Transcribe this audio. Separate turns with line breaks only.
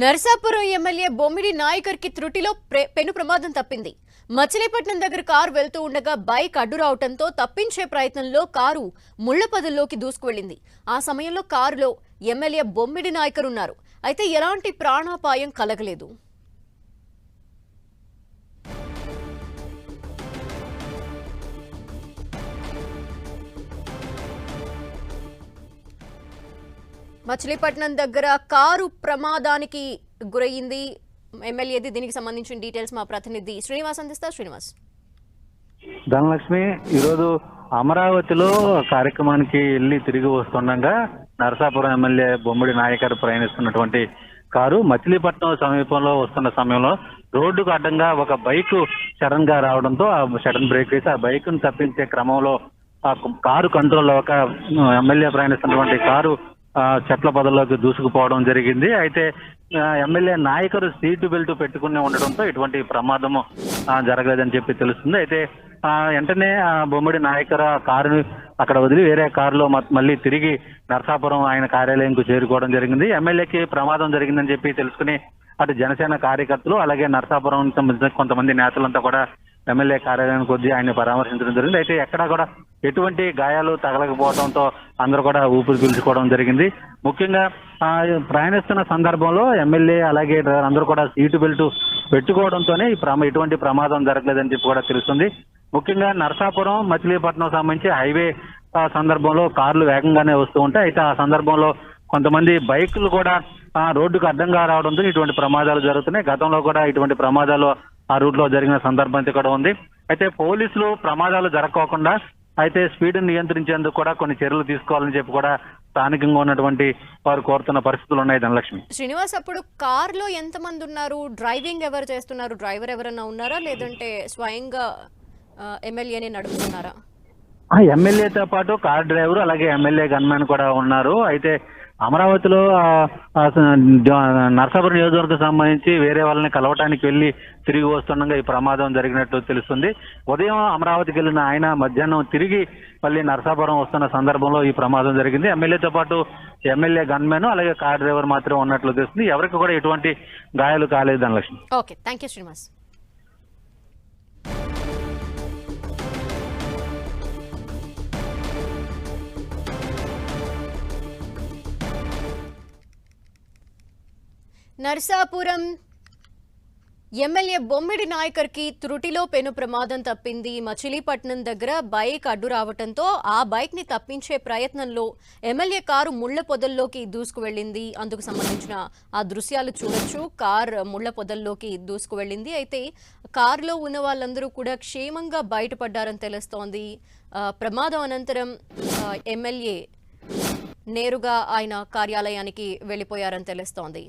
Narsapuram MLA Bommidi నాయకర్కి త్రుటిలో పెను ప్రమాదం తప్పింది. మచిలీపట్నం దగ్గర కారు వెళ్తూ ఉండగా బైక్ అడ్డు రావడంతో తప్పించే ప్రయత్నంలో కారు ముళ్ళపదుల్లోకి దూసుకువెళ్ళింది ఆ సమయంలో కారులో ఎమ్మెల్యే బొమ్మిడి నాయకర్ ఉన్నారు అయితే ఎలాంటి ప్రాణాపాయం కలగలేదు. మచిలీపట్నం దగ్గర కారు ప్రమాదానికి గురయ్యింది ఎమ్మెల్యేది దీనికి సంబంధించిన డీటెయిల్స్ మా ప్రతినిధి శ్రీనివాస్ అందిస్తారు. శ్రీనివాస్.
ధనలక్ష్మి ఈరోజు అమరావతిలో కార్యక్రమానికి వెళ్ళి తిరిగి వస్తుండగా నరసాపురం ఎమ్మెల్యే బొమ్మిడి నాయకర్ ప్రయాణిస్తున్నటువంటి కారు మచిలీపట్నం సమీపంలో వస్తున్న సమయంలో రోడ్డుకు అడ్డంగా ఒక బైక్ సడన్గా రావడంతో ఆ సడన్ బ్రేక్ వేసి ఆ బైక్ను తప్పించే క్రమంలో ఆ కారు కంట్రోల్ ఒక ఎమ్మెల్యే ప్రయాణిస్తున్నటువంటి కారు చెట్ల పదల్లోకి దూసుకుపోవడం జరిగింది. అయితే ఎమ్మెల్యే నాయకుడు సీటు బెల్ట్ పెట్టుకుని ఉండడంతో ఇటువంటి ప్రమాదము జరగలేదని చెప్పి తెలుస్తుంది. అయితే ఆ, వెంటనే ఆ బొమ్మిడి నాయకర్ కారుని అక్కడ వదిలి వేరే కారులో మళ్ళీ తిరిగి నర్సాపురం ఆయన కార్యాలయంకు చేరుకోవడం జరిగింది. ఎమ్మెల్యేకి ప్రమాదం జరిగిందని చెప్పి తెలుసుకుని అటు జనసేన కార్యకర్తలు అలాగే నర్సాపురం సంబంధించిన కొంతమంది నేతలంతా కూడా ఎమ్మెల్యే కార్యాలయానికి వచ్చి ఆయన పరామర్శించడం జరిగింది. అయితే ఎక్కడా కూడా ఎటువంటి గాయాలు తగలకపోవడంతో అందరూ కూడా ఊపిరి పీల్చుకోవడం జరిగింది. ముఖ్యంగా ఆ, ప్రయాణిస్తున్న సందర్భంలో ఎమ్మెల్యే అలాగే డ్రైవర్ అందరూ కూడా సీటు బెల్ట్ పెట్టుకోవడంతోనే ఈ ప్రమా ఎటువంటి ప్రమాదం జరగలేదని చెప్పి కూడా తెలుస్తుంది. ముఖ్యంగా నర్సాపురం మచిలీపట్నం సంబంధించి హైవే సందర్భంలో కార్లు వేగంగానే వస్తూ ఉంటాయి. అయితే ఆ సందర్భంలో కొంతమంది బైకులు కూడా రోడ్డుకు అడ్డంగా రావడంతో ఇటువంటి ప్రమాదాలు జరుగుతున్నాయి. గతంలో కూడా ఇటువంటి ప్రమాదాలు ఆ రూట్లో జరిగిన సందర్భం అయితే కూడా ఉంది. అయితే పోలీసులు ప్రమాదాలు జరగకోకుండా అయితే స్పీడ్ నియంత్రించేందుకు కూడా కొన్ని చర్యలు తీసుకోవాలని చెప్పి కూడా స్థానికంగా ఉన్నటువంటి వారు కోరుతున్న పరిస్థితులు ఉన్నాయి ధనలక్ష్మి.
శ్రీనివాస్ అప్పుడు కారులో ఎంతమంది ఉన్నారు? డ్రైవింగ్ ఎవరు చేస్తున్నారు? డ్రైవర్ ఎవరైనా ఉన్నారా? లేదంటే స్వయంగా ఎమ్మెల్యేనే నడుపుతున్నారా?
ఆ ఎమ్మెల్యేతో పాటు కార్ డ్రైవర్ అలాగే ఎమ్మెల్యే గన్మెన్ కూడా ఉన్నారు. అయితే అమరావతిలో నర్సాపురం నరసాపురం నియోజకవర్గం సంబంధించి వేరే వాళ్ళని కలవటానికి వెళ్ళి తిరిగి వస్తుండగా ఈ ప్రమాదం జరిగినట్లు తెలుస్తుంది. ఉదయం అమరావతికి వెళ్ళిన ఆయన మధ్యాహ్నం తిరిగి మళ్ళీ నరసాపురం వస్తున్న సందర్భంలో ఈ ప్రమాదం జరిగింది. ఎమ్మెల్యేతో పాటు ఎమ్మెల్యే గన్మెన్ అలాగే కార్ డ్రైవర్ మాత్రమే ఉన్నట్లు తెలుస్తుంది. ఎవరికి కూడా ఎటువంటి గాయాలు కాలేదు Dhanalakshmi.
Okay thank you Srinivas. Narsapuram. MLA Bommidi నాయకర్కి త్రుటిలో పెను ప్రమాదం తప్పింది. మచిలీపట్నం దగ్గర బైక్ అడ్డు రావడంతో ఆ బైక్ని తప్పించే ప్రయత్నంలో ఎమ్మెల్యే కారు ముళ్ళ పొదల్లోకి దూసుకు వెళ్ళింది అందుకు సంబంధించిన ఆ దృశ్యాలు చూడొచ్చు. కార్ ముళ్ళ పొదల్లోకి దూసుకు వెళ్ళింది అయితే కారులో ఉన్న వాళ్ళందరూ కూడా క్షేమంగా బయటపడ్డారని తెలుస్తోంది. ప్రమాదం అనంతరం ఎమ్మెల్యే నేరుగా ఆయన కార్యాలయానికి వెళ్ళిపోయారని తెలుస్తోంది.